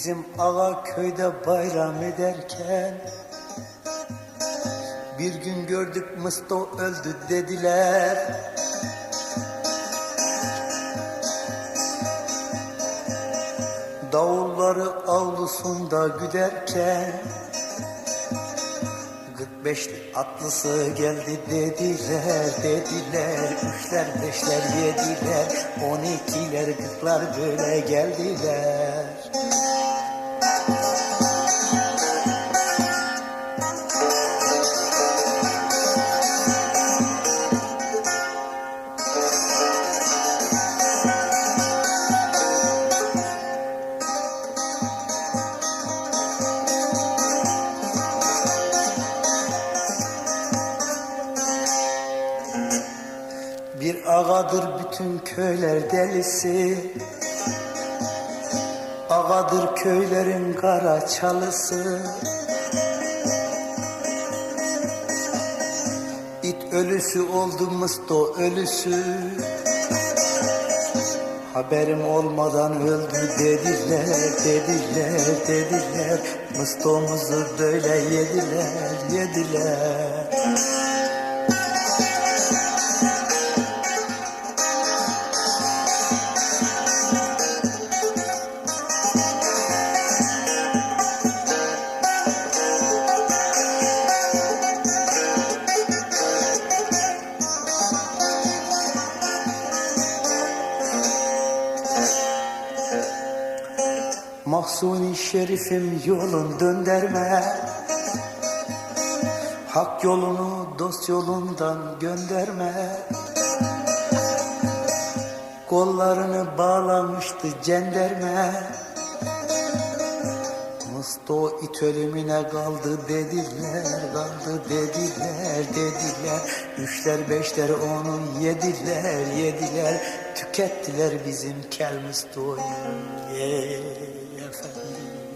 Bizim ağa köyde bayram ederken Bir gün gördük Mısto öldü dediler. Davulları avlusunda güderken 45'li atlısı geldi dediler dediler. Üçler beşler yediler On ikiler kırklar böyle geldiler ağadır bütün köyler delisi. Ağadır köylerin kara çalısı. İt ölüsü oldu mısto ölüsü. Haberim olmadan öldü dediler, dediler, dediler. Mıstomuzu böyle yediler, yediler Mahsuni şerifim yolun dönderme. Hak yolunu dost yolundan gönderme. Kollarını bağlamıştı cenderme Musto it ölümüne kaldı dediler, kaldı dediler, dediler. Üçler beşler onu yediler, yediler. Tükettiler bizim kel Musto'yu. Ey efendim.